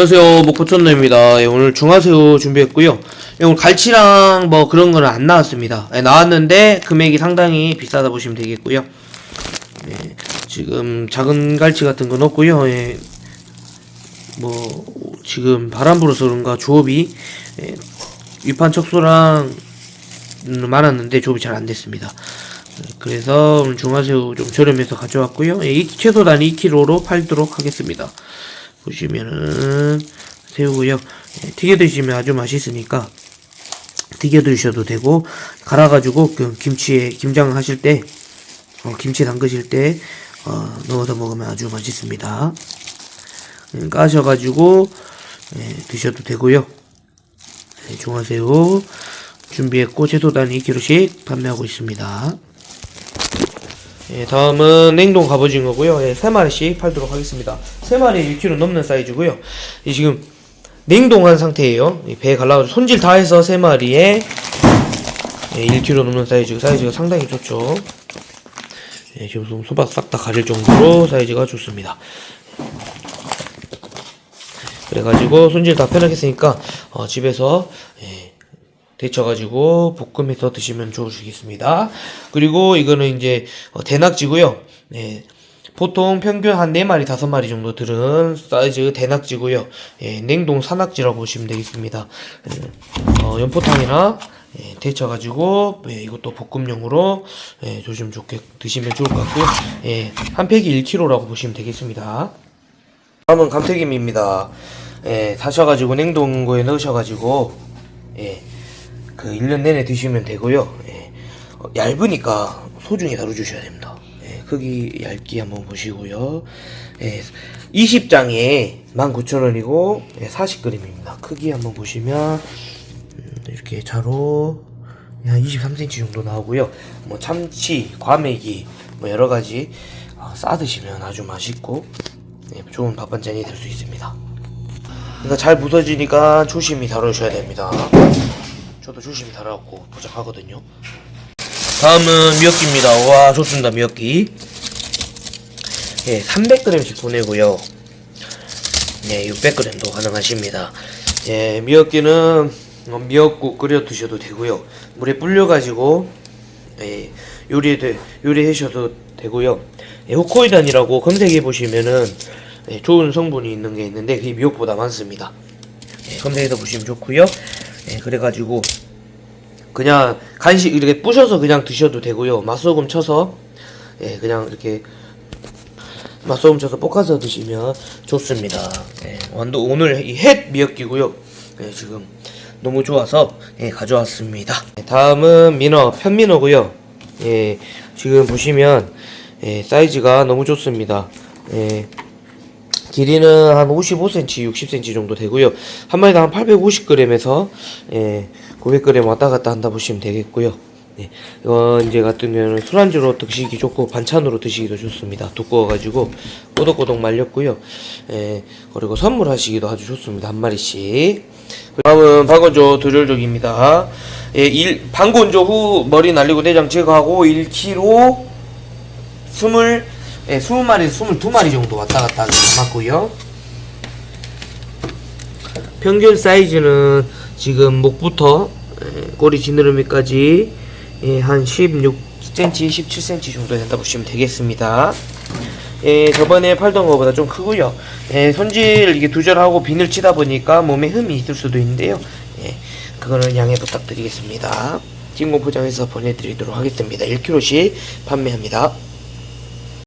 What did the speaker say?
안녕하세요. 목포천노입니다. 예, 오늘 중화새우 준비했고요. 예, 오늘 갈치랑 뭐 그런 거는 안 나왔습니다. 예, 나왔는데 금액이 상당히 비싸다 보시면 되겠고요. 예, 지금 작은 갈치 같은 건 없고요. 예, 뭐 지금 바람 불어서 그런가 조업이 예, 위판 척소랑 음, 많았는데 조업이 잘 안 됐습니다. 예, 그래서 중화새우 좀 저렴해서 가져왔고요. 예, 이- 최소 단 2kg로 팔도록 하겠습니다 보시면은 새우고요. 예, 튀겨 드시면 아주 맛있으니까 튀겨 드셔도 되고 갈아가지고 그 김치에 김장 하실 때 어, 김치 담그실 때 어, 넣어서 먹으면 아주 맛있습니다. 음, 까셔가지고 예, 드셔도 되고요. 예, 중화새우 준비했고 채소단 2kg씩 판매하고 있습니다. 예, 다음은 냉동 갑오징어고요. 예, 3마리씩 팔도록 하겠습니다. 3마리 1kg 넘는 사이즈고요. 이 지금 냉동한 상태예요. 이 배에 갈라가지고 손질 다 해서 3마리에 예, 1kg 넘는 사이즈, 사이즈가 상당히 좋죠. 예, 지금 손- 손바닥 싹다 가릴 정도로 사이즈가 좋습니다. 그래가지고 손질 다 편하게 했으니까 어, 집에서 예, 데쳐가지고 볶음해서 드시면 좋으시겠습니다. 그리고 이거는 이제 어, 대낙지고요. 네. 보통 평균 한 4마리, 5마리 정도 들은 사이즈 대낙지고요. 예, 냉동 산낙지라고 보시면 되겠습니다. 예, 어, 연포탕이나 예, 데쳐가지고 예, 이것도 볶음용으로 예, 조심 좋게 드시면 좋을 것 같고요. 예, 한 팩이 1kg라고 보시면 되겠습니다. 다음은 감태김입니다. 예, 사셔가지고 냉동고에 넣으셔가지고 예, 그 1년 내내 드시면 되고요. 예, 어, 얇으니까 소중히 다뤄주셔야 됩니다. 예, 크기 얇기 한번 보시고요. 예, 20장에 19,000원이고 예, 40g입니다. 크기 한번 보시면 음, 이렇게 자로 한 23cm 정도 나오고요. 뭐 참치, 과메기 뭐 여러 가지 어, 싸 드시면 아주 맛있고 예, 좋은 밥한 잔이 될 수 있습니다. 그러니까 잘 부서지니까 조심히 다루셔야 됩니다. 저도 조심히 다뤄갖고 포장하거든요. 다음은 미역기입니다. 와 좋습니다 미역기. 예, 300g씩 보내고요. 네, 600g도 가능하십니다. 예, 미역기는 어, 미역국 끓여 드셔도 되고요. 물에 불려가지고 예, 요리에 돼- 요리해 주셔도 되고요. 예, 호코이단이라고 검색해 보시면은 예, 좋은 성분이 있는 게 있는데 그게 미역보다 많습니다. 예, 검색해서 보시면 좋고요. 예, 그래가지고 그냥 간식 이렇게 부셔서 그냥 드셔도 되고요. 맛소금 쳐서 예, 그냥 이렇게 맛소금 쳐서 볶아서 드시면 좋습니다. 예, 오늘 이 햇 미역기고요. 예, 지금 너무 좋아서 예, 가져왔습니다. 예, 다음은 민어 편민어고요. 예, 지금 보시면 예, 사이즈가 너무 좋습니다. 예, 길이는 한 55cm, 60cm 정도 되고요. 한 마리당 한 850g에서 예, 900g 왔다 갔다 한다 보시면 되겠고요. 예, 이건 이제 같은 경우는 술안주로 드시기 좋고 반찬으로 드시기도 좋습니다. 두꺼워가지고 꼬독꼬독 말렸고요. 예, 그리고 선물하시기도 아주 좋습니다. 한 마리씩. 다음은 방건조 두절족입니다. 예, 일, 방건조 후 머리 날리고 내장 제거하고 1kg 20, 예, 20마리, 22마리 정도 왔다 갔다 하게 담았고요. 평균 사이즈는 지금 목부터 예, 꼬리 지느러미까지 예, 한 16cm, 17cm 정도 된다 보시면 되겠습니다. 예, 저번에 팔던 것보다 좀 크고요. 예, 손질 이게 두절하고 비늘 치다 보니까 몸에 흠이 있을 수도 있는데요. 예, 그거는 양해 부탁드리겠습니다. 진공 포장해서 보내드리도록 하겠습니다. 1kg씩 판매합니다.